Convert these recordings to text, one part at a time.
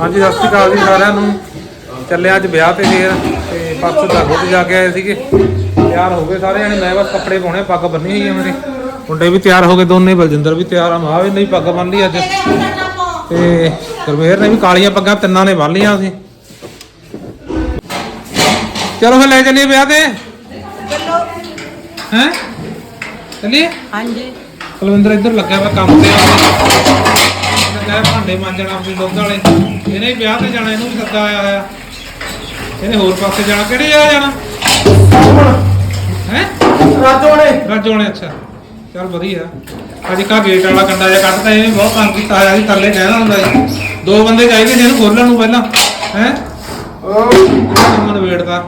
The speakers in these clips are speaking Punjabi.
ਹਾਂਜੀ ਸਤਿ ਸ਼੍ਰੀ ਅਕਾਲ ਜੀ ਸਾਰਿਆਂ ਨੂੰ। ਚੱਲੇ ਅੱਜ ਵਿਆਹ ਤੇ ਫੇਰ ਤੇ ਪਰਸੋਂ ਜਾਗੋ ਤੇ ਜਾ ਕੇ ਆਏ ਸੀਗੇ। ਤਿਆਰ ਹੋ ਗਏ ਸਾਰੇ ਜਣੇ ਮੈਂ ਬਸ ਕੱਪੜੇ ਪਾਉਣੇ ਪੱਗ ਬੰਨੀ ਹੋਈ ਹੈ ਮੇਰੀ। ਮੁੰਡੇ ਵੀ ਤਿਆਰ ਹੋ ਗਏ ਦੋਨੇ ਬਲਜਿੰਦਰ ਵੀ ਤਿਆਰ ਆ ਮਾਂ ਵੀ ਨਹੀਂ ਪੱਗ ਬੰਨ ਲਈ ਅੱਜ। ਤੇ ਗੁਰਮੇਰ ਨੇ ਵੀ ਕਾਲੀਆਂ ਪੱਗਾਂ ਤਿੰਨਾਂ ਨੇ ਬੰਨ ਲੀਆਂ ਸੀ ਚਲੋ ਫਿਰ ਲੈ ਚੱਲੀਏ ਵਿਆਹ ਤੇ। ਹੈ? ਚੱਲੀਏ? ਹਾਂਜੀ। ਕੁਲਵਿੰਦਰ ਇੱਧਰ ਲੱਗਿਆ ਵਾ ਕੰਮ ਤੇ ਲੱਗਾ ਭਾਂਡੇ ਮਾਂਜਣ ਆਪਣੀ ਦੁੱਧ ਵਾਲੇ ਇਹਨੇ ਵਿਆਹ ਤੇ ਜਾਣਾ ਇਹਨੂੰ ਵੀ ਸੱਦਾ ਆਇਆ ਹੋਇਆ। ਇਹਨੇ ਹੋਰ ਪਾਸੇ ਜਾਣਾ ਕਿਹੜੇ ਜਗ੍ਹਾ ਜਾਣਾ? ਹੈ? ਰਾਜੋਣੇ। ਰਾਜੋਣੇ ਅੱਛਾ। ਚੱਲ ਵਧੀਆ। ਅੱਜ ਕਾ ਗੇਟ ਵਾਲਾ ਕੰਡਾ ਜਿਹਾ ਕੱਢਦਾ ਇਹਨੇ ਬਹੁਤ ਕੰਮ ਕੀਤਾ ਹੋਇਆ ਸੀ ਥੱਲੇ ਕਹਿਣਾ ਹੁੰਦਾ ਸੀ। ਦੋ ਬੰਦੇ ਚਾਹੀਦੇ ਜਿਹਨੂੰ ਖੋਲਣ ਨੂੰ ਪਹਿਲਾਂ। ਹੈ? ਮਨ ਵੇੜਦਾ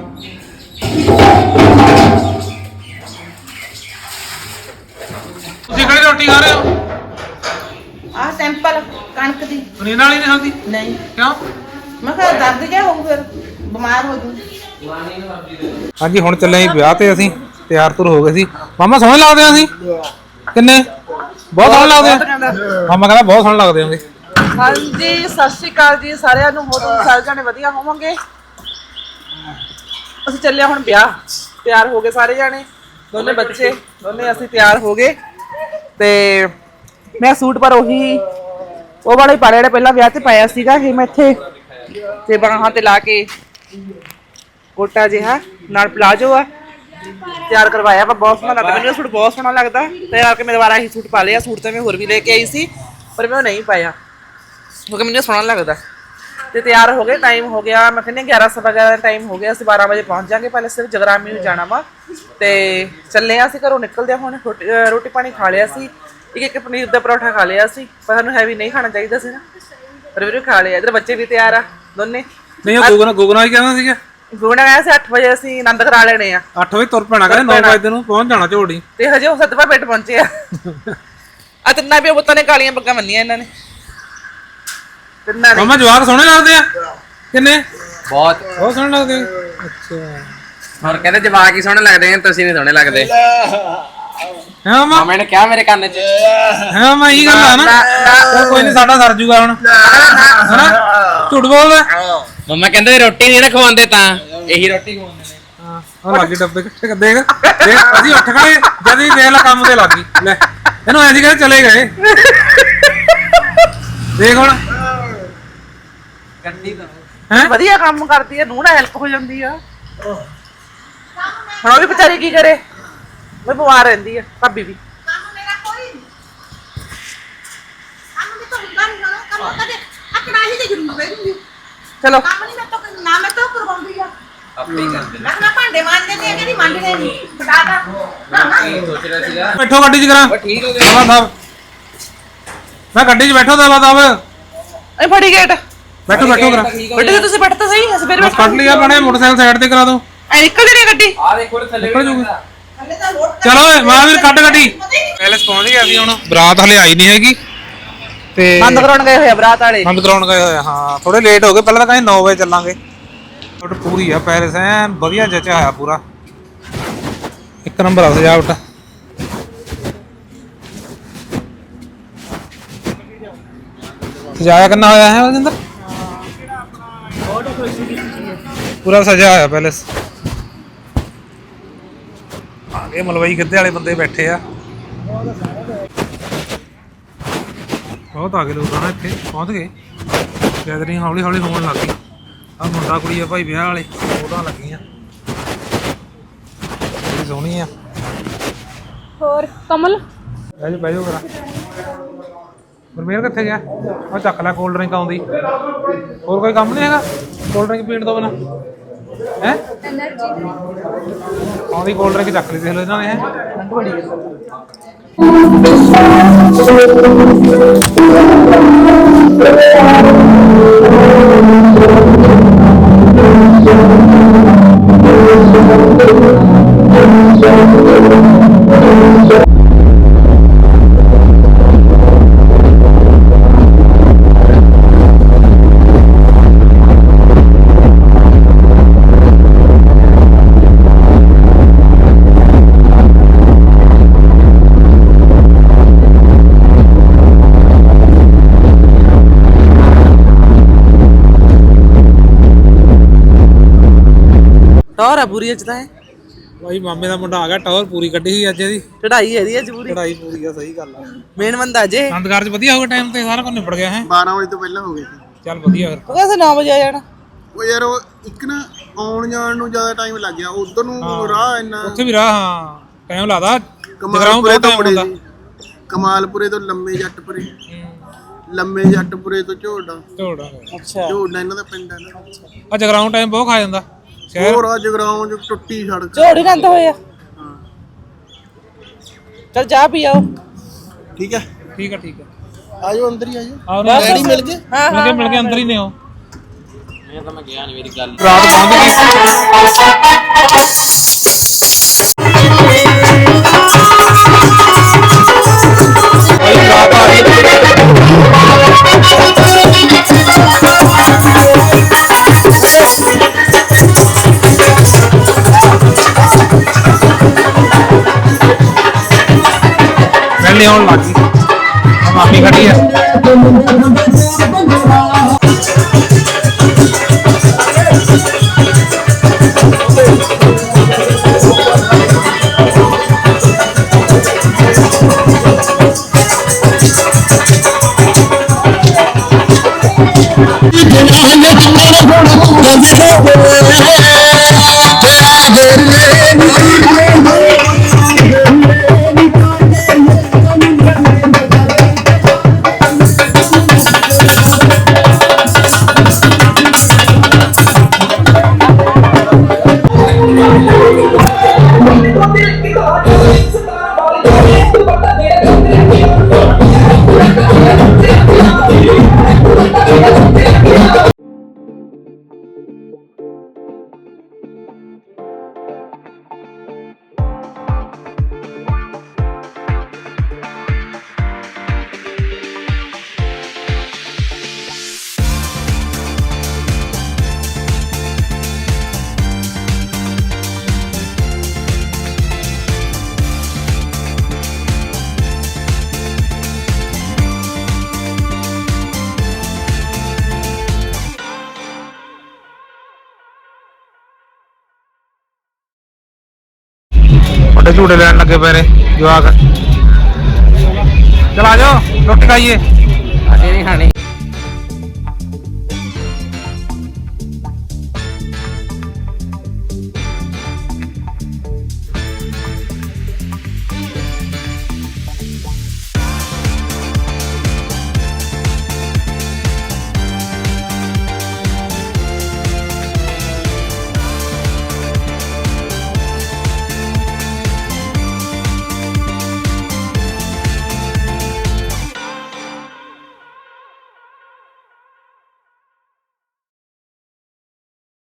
ਤੁਸੀਂ ਕਿਹੜੀ ਰੋਟੀ ਖਾ ਰਹੇ ਹੋ? ਆ ਸੈਂਪਲ ਕਣਕ ਦੀ। ਪਨੀਰ ਵਾਲੀ ਨਹੀਂ ਖਾਂਦੀ? ਨਹੀਂ। ਕਿਉਂ? ਮੈਂ ਕਿਹਾ ਦਰਦ ਜਿਹਾ ਹੋਊ ਫਿਰ ਬਿਮਾਰ ਹੋ ਜੂ। ਹਾਂਜੀ ਹੁਣ ਚੱਲੇ ਆਂ ਵਿਆਹ ਤੇ ਅਸੀਂ ਤਿਆਰ ਤੁਰ ਹੋ ਗਏ ਸੀ। ਮਾਮਾ ਸੋਹਣੇ ਲੱਗਦੇ ਆਂ ਅਸੀਂ? ਕਿੰਨੇ? ਬਹੁਤ ਸੋਹਣੇ ਲੱਗਦੇ ਆ। ਮਾਮਾ ਕਹਿੰਦਾ ਬਹੁਤ ਸੋਹਣੇ ਲੱਗਦੇ ਆਂਗੇ ਹਾਂਜੀ ਸਤਿ ਸ਼੍ਰੀ ਅਕਾਲ ਜੀ ਸਾਰਿਆਂ ਨੂੰ। ਹੋਰ ਤੁਸੀਂ ਸਾਰੇ ਜਾਣੇ ਵਧੀਆ ਹੋਵੋਗੇ? ਅਸੀਂ ਚੱਲੇ ਹੁਣ ਵਿਆਹ। ਤਿਆਰ ਹੋ ਗਏ ਸਾਰੇ ਜਾਣੇ। ਦੋਨੇ ਬੱਚੇ ਦੋਨੇ ਅਸੀਂ ਤਿਆਰ ਹੋ ਗਏ। ਤੇ ਮੈਂ ਸੂਟ ਪਰ ਉਹੀ ਉਹ ਵਾਲਾ ਹੀ ਪਾੜਿਆ ਜਿਹੜਾ ਪਹਿਲਾਂ ਵਿਆਹ ਤੇ ਪਾਇਆ ਸੀਗਾ, ਇਹ ਮੈਂ ਇੱਥੇ ਤੇ ਬਾਹਾਂ ਤੇ ਲਾ ਕੇ ਕੋਟਾ ਜਿਹਾ ਨਾਲ ਪਲਾਜੋ ਆ, ਤਿਆਰ ਕਰਵਾਇਆ ਵਾ, ਬਹੁਤ ਸੋਹਣਾ ਲੱਗਦਾ। ਮੈਨੂੰ ਇਹ ਸੂਟ ਬਹੁਤ ਸੋਹਣਾ ਲੱਗਦਾ। ਤੇ ਆ ਕੇ ਮੇਰੇ ਦੁਬਾਰਾ ਹੀ ਸੂਟ ਪਾ ਲਿਆ। ਸੂਟ ਤਾਂ ਮੈਂ ਹੋਰ ਵੀ ਲੈ ਕੇ ਆਈ ਸੀ, ਪਰ ਮੈਂ ਉਹ ਨਹੀਂ ਪਾਇਆ। ਕਿਉਂਕਿ ਮੈਨੂੰ ਸੋਹਣਾ ਲੱਗਦਾ। ਤੇ ਤਿਆਰ ਹੋ ਗਏ ਟਾਈਮ ਹੋ ਗਿਆ, ਮੈਂ ਕਹਿੰਦੀ 11 ਸਵਾ 11 ਦਾ ਟਾਈਮ ਹੋ ਗਿਆ, ਅਸੀਂ 12 ਵਜੇ ਪਹੁੰਚ ਜਾਾਂਗੇ। ਪਹਿਲੇ ਸਿਰਫ ਜਗਰਾਮੀ ਨੂੰ ਜਾਣਾ ਵਾ। ਤੇ ਚੱਲੇ ਆ ਅਸੀਂ ਘਰੋਂ ਨਿਕਲਦੇ ਹਾਂ ਹੁਣ, ਰੋਟੀ ਰੋਟੀ ਪਾਣੀ ਖਾ ਲਿਆ ਸੀ। ਇੱਕ ਇੱਕ ਪਨੀਰ ਦਾ ਪਰੌਠਾ ਖਾ ਲਿਆ ਸੀ ਪਰ ਸਾਨੂੰ ਹੈਵੀ ਨਹੀਂ ਖਾਣਾ ਚਾਹੀਦਾ ਸੀ ਨਾ। ਪਰ ਵੀਰੇ ਖਾ ਲਿਆ ਇਧਰ ਬੱਚੇ ਵੀ ਤਿਆਰ ਆ ਦੋਨੇ। ਨਹੀਂ ਉਹ ਗੁਗਨਾ ਗੁਗਨਾ ਹੀ ਕਹਿੰਦਾ ਸੀਗਾ। ਗੁਣਾ ਆਇਆ ਸੀ 8 ਵਜੇ ਅਸੀਂ ਆਨੰਦ ਕਰਾ ਲੈਣੇ ਆ। 8 ਵਜੇ ਤੁਰ ਪੈਣਾ ਕਹਿੰਦੇ 9 ਵਜੇ ਨੂੰ ਪਹੁੰਚ ਜਾਣਾ ਝੋੜੀ ਤੇ ਹਜੇ ਉਹ ਸਤਵਾ ਪਿੰਡ ਪਹੁੰਚੇ ਆ। ਆ ਤਿੰਨਾਂ ਵੀ ਬੁੱਤਾਂ ਨੇ ਕਾਲੀਆਂ ਪੱਗਾਂ ਬੰਨੀਆਂ ਇਹਨਾਂ ਨੇ। ਤਿੰਨਾਂ ਨੇ। ਮਾਮਾ ਜਵਾਕ ਸੋਹਣੇ ਲੱਗਦੇ ਆ? ਕਿੰਨੇ? ਬਹੁਤ। ਬਹੁਤ ਸੋਹਣੇ ਲੱਗਦੇ ਆ। ਅੱਛਾ ਹੋਰ ਕਹਿੰਦੇ ਜਵਾਕ ਹੀ ਸੋਹਣੇ ਲੱਗਦੇ ਆ ਤੁਸੀਂ ਨਹੀਂ ਸੋਹਣੇ ਲੱਗਦੇ। ਹੈ ਮਾਮੇ। ਨੇ ਕਿਹਾ ਮੇਰੇ ਕੰਨ 'ਚ। ਹੈ ਮਾਮਾ ਇਹ ਗੱਲ ਆ ਨਾ। ਚੱਲ ਕੋਈ ਨਹੀਂ ਸਾਡਾ ਸਰ ਜੂਗਾ ਹੁਣ। ਹਨਾ? ਝੂਠ ਬੋਲਦਾ ਮੰਮਾ ਕਹਿੰਦੇ ਰੋਟੀ ਨਹੀਂ ਨਾ ਖਵਾਉਂਦੇ ਤਾਂ। ਇਹੀ ਰੋਟੀ ਖਵਾਉਂਦੇ ਨੇ। ਹਾਂ ਉਹ ਲੱਗੀ ਡੱਬੇ ਇਕੱਠੇ ਕਰ ਦੇਖ ਦੇਖ ਅਸੀਂ ਉੱਠ ਖੜੇ ਜਦ ਹੀ ਦੇਖ ਲੈ ਕੰਮ ਤੇ ਲੱਗੀ ਲੈ ਇਹਨੂੰ ਐਂ ਸੀ ਕਹਿੰਦੇ ਚਲੇ ਗਏ। ਦੇਖ ਹੁਣ। ਗੱਡੀ ਤਾਂ। ਹੈ? ਵਧੀਆ ਕੰਮ ਕਰਦੀ ਹੈ ਨੂੰਹ ਨਾਲ ਹੈਲਪ ਹੋ ਜਾਂਦੀ ਆ। ਹੁਣ ਉਹ ਵੀ ਵਿਚਾਰੀ ਕੀ ਕਰੇ? ਉਹ ਬਿਮਾਰ ਰਹਿੰਦੀ ਆ ਭਾਬੀ ਵੀ। ਕੰਮ ਮੇਰਾ ਕੋਈ ਨਹੀਂ ਕੰਮ ਮੈਂ ਤਾਂ ਹੁੰਦਾ ਨਹੀਂ ਨਾ ਕੰਮ ਕਦੇ ਅਕੜਾ ਹੀ ਦੇ ਜਰੂਰ ਬੈਠੂਗੀ ਚਲੋ। ਕੰਮ ਨਹੀਂ ਮੈਂ ਤਾਂ ਨਾ ਮੈਂ ਤਾਂ ਕਰਵਾਉਂਦੀ ਆ। ਆਪੇ ਹੀ ਕਰਦੇ ਨੇ ਮੈਂ ਕਿਹਾ ਭਾਂਡੇ ਮਾਂਜਦੇ ਤੇ ਕਹਿੰਦੀ ਮਾਂਜਣੇ ਨਹੀਂ ਫਟਾਦਾ ਨਾ ਨਾ ਸੋਚ ਰਿਹਾ ਸੀਗਾ। ਬੈਠੋ ਗੱਡੀ 'ਚ ਕਰਾਂ। ਠੀਕ ਹੋ ਗਿਆ। ਦਵਾ ਸਾਹਿਬ। ਮੈਂ ਗੱਡੀ 'ਚ ਬੈਠੋ ਦਵਾ ਸਾਹਿਬ। ਐ ਫੜੀ ਗੇਟ। ਬੈਠੋ ਬੈਠੋ ਕਰਾਂ। ਬੇਟੇ ਤੁਸੀਂ ਬੈਠ ਤਾਂ ਸਹੀ ਅਸੀਂ ਫਿਰ ਬਸ ਕੱਢ ਲਿਆ ਬਣੇ ਮੋਟਰਸਾਈਕਲ ਸਾਈਡ ਤੇ ਕਰਾ ਦੋ। ਐ ਨਿਕਲ ਜਣੀ ਗੱਡੀ। ਆ ਦੇਖੋ ਥੱਲੇ ਨਿਕਲ ਜੂਗੀ। ਚਲੋ ਓਏ ਮਹਾਵੀਰ ਕੱਢ ਗੱਡੀ। ਪੈਲਸ ਪਹੁੰਚ ਗਿਆ ਸੀ ਹੁਣ। ਬਰਾਤ ਹਲੇ ਆਈ ਨਹੀਂ ਹੈਗੀ। ਤੇ ਬੰਦ ਕਰਾਉਣ ਗਏ ਹੋਏ ਆ ਬਰਾਤ ਵਾਲੇ। ਬੰਦ ਕਰਾਉਣ ਗਏ ਹੋਏ ਆ, ਹਾਂ। ਥੋੜੇ ਲੇਟ ਹੋ ਗਏ ਪਹਿਲਾਂ ਤਾਂ ਕਹਿੰਦੇ 9 ਵਜੇ ਚੱਲਾਂਗੇ। ਬਟ ਪੂਰੀ ਆ ਪੈਲਸ ਐ ਵਧੀਆ ਜਚਿਆ ਹੋਇਆ ਪੂਰਾ। ਇੱਕ ਨੰਬਰ ਆ ਸਜਾਵਟ। ਸਜਾਇਆ ਕਿੰਨਾ ਹੋਇਆ ਹੈ ਵਜਿੰਦਰ ਪੂਰਾ ਸਜਾ ਹੋਇਆ ਪੈਲਸ ਗਏ ਮਲਵਈ ਗਿੱਧੇ ਵਾਲੇ ਬੰਦੇ ਬੈਠੇ ਆ। ਬਹੁਤ ਆ ਗਏ ਲੋਕ ਨਾ ਇੱਥੇ ਪਹੁੰਚ ਗਏ। ਗੈਦਰਿੰਗ ਹੌਲੀ ਹੌਲੀ ਹੋਣ ਲੱਗ ਗਈ। ਆ ਮੁੰਡਾ ਕੁੜੀ ਆ ਭਾਈ ਵਿਆਹ ਵਾਲੇ ਫੋਟੋਆਂ ਲੱਗੀਆਂ। ਬੜੀ ਸੋਹਣੀ ਆ। ਹੋਰ ਕਮਲ? ਬਹਿ ਜਾ ਬਹਿ ਜਾ ਕਰਾ ਗੁਰਮੇਰ ਕਿੱਥੇ ਗਿਆ? ਉਹ ਚੱਕ ਲੈ ਕੋਲਡ ਡਰਿੰਕ ਆਉਂਦੀ। ਹੋਰ ਕੋਈ ਕੰਮ ਨਹੀਂ ਹੈਗਾ? ਕੋਲਡ ਡਰਿੰਕ ਪੀਣ ਤੋਂ ਬਿਨਾ। ਹੈ? ਆਉਂਦੀ ਕੋਲਡ ਡਰਿੰਕ ਚੱਕ ਲਈ ਦੇਖ ਲਓ ਇਹਨਾਂ ਨੇ ਠੰਡ ਬੜੀ ਹੈ ਸਰ ਟੌਰ ਆ ਪੂਰੀ ਅੱਜ ਤਾਂ ਹੈ ਭਾਈ ਮਾਮੇ ਦਾ ਮੁੰਡਾ ਆ ਗਿਆ ਟੌਰ ਪੂਰੀ ਕੱਢੀ ਸੀ ਅੱਜ ਇਹਦੀ। ਚੜਾਈ ਇਹਦੀ ਅੱਜ ਪੂਰੀ। ਚੜਾਈ ਪੂਰੀ ਆ ਸਹੀ ਗੱਲ ਆ। ਮੇਨ ਬੰਦਾ ਜੇ ਆਨੰਦ ਚ ਵਧੀਆ ਹੋ ਗਿਆ ਟਾਈਮ ਤੇ ਸਾਰਾ ਕੁਝ ਨਿਬੜ ਗਿਆ ਹੈ। 12 ਵਜੇ ਤੋਂ ਪਹਿਲਾਂ ਹੋ ਗਏ ਸੀ। ਚੱਲ ਵਧੀਆ ਫਿਰ ਉਹ ਕਹਿੰਦੇ 9 ਵਜੇ ਆ ਜਾਣਾ। ਉਹ ਯਾਰ ਉਹ ਇੱਕ ਨਾ ਆਉਣ ਜਾਣ ਨੂੰ ਜ਼ਿਆਦਾ ਟਾਈਮ ਲੱਗ ਗਿਆ। ਉਧਰ ਨੂੰ ਰਾਹ ਇੰਨਾ ਉੱਥੇ ਵੀ ਰਾਹ ਹਾਂ। ਟਾਈਮ ਲਾਦਾ ਜਗਰਾਉਂ ਕਮਾਲਪੁਰੇ ਬਹੁਤ ਤੋਂ ਟਾਈਮ ਹੁੰਦਾ। ਸੀ। ਕਮਾਲਪੁਰੇ ਤੋਂ ਲੰਮੇ ਜੱਟਪੁਰੇ। ਲੰਮੇ ਜੱਟਪੁਰੇ ਤੋਂ ਝੋੜਾ ਝੋੜਾ ਅੱਛਾ। ਝੋੜਾ ਇਹਨਾਂ ਦਾ ਪਿੰਡ ਹੈ ਨਾ। ਆ ਜਗਰਾਉਂ ਟਾਈਮ ਬਹੁਤ ਖਾ ਜਾਂਦਾ। ਸ਼ਹਿਰ ਹੋਰ ਆ ਜਗਰਾਉਂ ਚ ਟੁੱਟੀ ਸੜਕ। ਝੋੜੀ ਨੰਦ ਹੋਇਆ ਚਲ ਚਾਹ ਪੀ ਆਓ। ਠੀਕ ਹੈ ਠੀਕ ਆ ਠੀਕ ਆ। ਆਜੋ ਅੰਦਰ ਹੀ ਆਜੋ। ਆਹ ਡੈਡੀ ਮਿਲ ਗਏ? ਹਾਂ ਮਿਲ ਕੇ ਮਿਲ ਕੇ ਅੰਦਰ ਹੀ ਨੇ ਉਹ। ਇਹ ਤਾਂ ਮੈਂ ਗਿਆ ਨਹੀਂ ਮੇਰੀ ਗੱਲ। ਰਾਤ ਬੰਦ ਗਈ ਆ। ਮਾਮੀ ਖੜੀ ਆ ਵੱਡੇ ਝੂਟੇ ਲੈਣ ਲੱਗੇ ਪਏ ਨੇ, ਜਵਾਕ। ਚਲ ਆ ਜਾਓ, ਰੋਟੀ ਖਾਈਏ। ਅਜੇ ਨਹੀਂ ਖਾਣੀ।